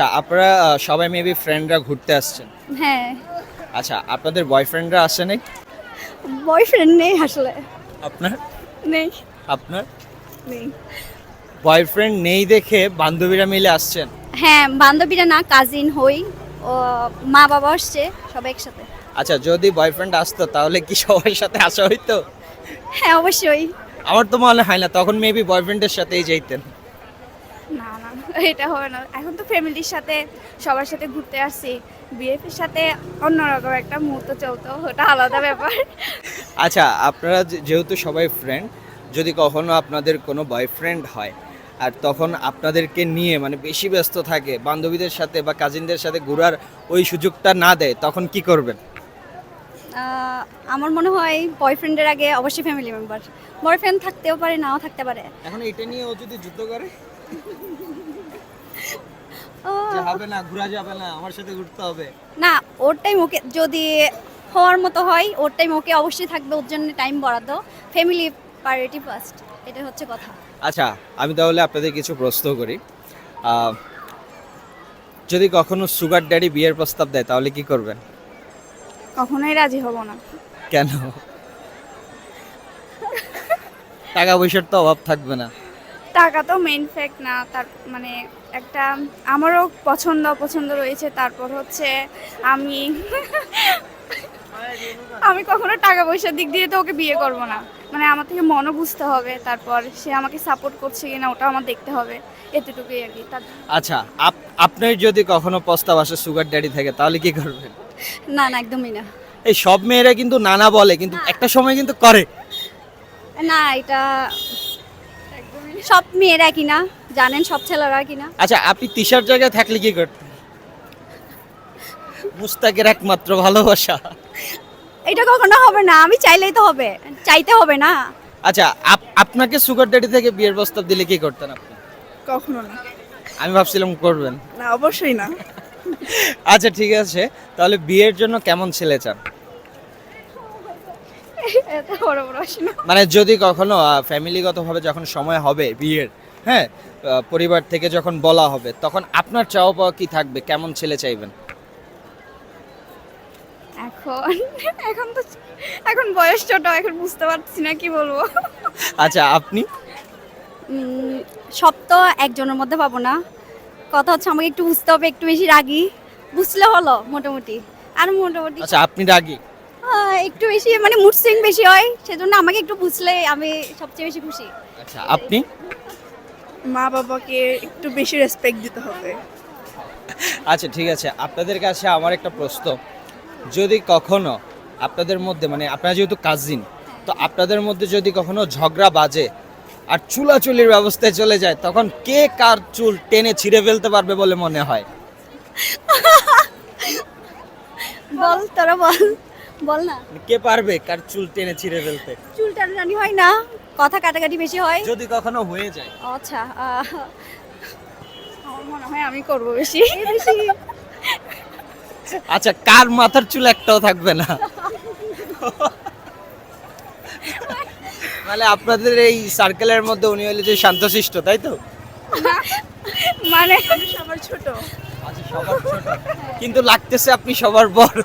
তা আপনারা সবাই মেবি ফ্রেন্ডরা ঘুরতে আসছেন। হ্যাঁ। আচ্ছা আপনাদের বয়ফ্রেন্ডরা আসে নাই বয়ফ্রেন্ড নেই আসলে। আপনার? নেই। আপনার? নেই। বয়ফ্রেন্ড নেই দেখে বান্ধবীরা মিলে আসছেন? হ্যাঁ বান্ধবীরা না কাজিন হই। ও মা বাবা আসছে সবাই একসাথে। আচ্ছা যদি বয়ফ্রেন্ড আসতো তাহলে কি সবার সাথে আসা হইতো? হ্যাঁ অবশ্যই। আমার তো মনে হয় না তখন মেবি বয়ফ্রেন্ডের সাথেই যাইতেন। এটা হবে না। এখন তো ফ্যামিলির সাথে সবার সাথে ঘুরতে আসছি। বিএফের সাথে অন্যরকম একটা মুহূর্ত চলতো ওটা আলাদা ব্যাপার। আচ্ছা আপনারা যেহেতু সবাই ফ্রেন্ড যদি কখনো আপনাদের কোনো বয়ফ্রেন্ড হয় আর তখন আপনাদেরকে নিয়ে মানে বেশি ব্যস্ত থাকে বান্ধবীদের সাথে বা কাজিনদের সাথে ঘোরার ওই সুযোগটা না দেয় তখন কি করবেন? আমার মনে হয় বয়ফ্রেন্ডের আগে অবশ্যই ফ্যামিলি মেম্বার বয়ফ্রেন্ড থাকতেও পারে নাও থাকতে পারে। এখন এটা নিয়ে ও যদি যুদ্ধ করে? হবে না ঘোরা যাবে না আমার সাথে ঘুরতে হবে। না ওর টাইম ওকে যদি হওয়ার মতো হয় ওর টাইম ওকে অবশ্যই থাকবে ওর জন্য টাইম বরাদ্দ। ফ্যামিলি প্রায়োরিটি ফার্স্ট এটা হচ্ছে কথা। আচ্ছা আমি তাহলে আপনাদের কিছু প্রশ্ন করি। আহ, যদি কখনো সুগার ড্যাডি বিয়ের প্রস্তাব দেয় তাহলে কি করবেন? কখনোই রাজি হব না। কেন? টাকা পয়সার তো অভাব থাকবে না। টাকা তো মেইন ফ্যাক্ট না তার মানে একটা আমারও পছন্দ অপছন্দ রয়েছে তারপর হচ্ছে আমি আমি কখনো টাকা পয়সার দিক দিয়ে তো ওকে বিয়ে করব না। মানে আমার থেকে মনও বুঝতে হবে তারপর সে আমাকে সাপোর্ট করছে কিনা ওটা আমার দেখতে হবে এতটুকুই আর কি। আচ্ছা আপ- আপনার যদি কখনো প্রস্তাব আসে সুগার ড্যাডি থেকে তাহলে কি করবেন? না না একদমই না। এই সব মেয়েরা কিন্তু নানা বলে কিন্তু একটা সময় কিন্তু করে। না এটা সব মেয়েরা কি না জানেন সব ছেলেরা কি না আচ্ছা আপনি তিশার জায়গায় থাকলে কি করতেন? মুস্তাকের একমাত্র ভালোবাসা। এটা কখনো হবে না আমি চাইলেই তো হবে চাইতে হবে না। আচ্ছা আপ- আপনাকে সুগার ড্যাডি থেকে বিয়ের প্রস্তাব দিলে কি করতেন আপনি? কখনো না। আমি ভাবছিলাম করবেন। না অবশ্যই না। আচ্ছা ঠিক আছে তাহলে বিয়ের জন্য কেমন ছেলে চান? এত বড় বড় প্রশ্ন। মানে যদি কখনো ফ্যামিলিগতভাবে যখন সময় হবে বিয়ের হ্যাঁ পরিবার থেকে যখন বলা হবে তখন আপনার চাওয়া পাওয়া কি থাকবে? কেমন ছেলে চাইবেন? এখন এখন তো এখন বয়স ছোট এখন বুঝতে পারছি না কি বলব। আচ্ছা আপনি? সব তো একজনের মধ্যে পাবো না। কথা হচ্ছে আমাকে একটু বুঝতে হবে একটু বেশি রাগি। বুঝলে হলো মোটামুটি। আর মোটামুটি আচ্ছা আপনি রাগি? একটু বেশি মানে মুড সুইং বেশি হয় সেজন্য আমাকে একটু বুঝলে আমি সবচেয়ে বেশি খুশি। আচ্ছা আপনি? মা বাবাকে একটু বেশি রেসপেক্ট দিতে হবে। আচ্ছা ঠিক আছে। আপনাদের কাছে আমার একটা প্রশ্ন। যদি কখনো আপনাদের মধ্যে মানে আপনারা যেহেতু কাজিন তো আপনাদের মধ্যে যদি কখনো ঝগড়া বাজে আর চুলাচুলির ব্যবস্থায় চলে যায় তখন কে কার চুল টেনে ছিঁড়ে ফেলতে পারবে বলে মনে হয়? বল তোরা বল। বল না। কে পারবে কার চুল টেনে ছিঁড়ে ফেলতে? চুল টানাটানি হয় না কথা কাটাকাটি বেশি হয়। যদি কখনো হয়ে যায়। আচ্ছা আহ, আমার মনে হয় আমি করব বেশি। বেশি। আচ্ছা কার মাথার চুল একটাও থাকবে না? মানে আপনাদের এই সার্কেলের মধ্যে উনি হলে যে শান্তশিষ্ট তাই তো? মানে সবার ছোট। আচ্ছা সবার ছোট। কিন্তু লাগতেছে আপনি সবার বড়।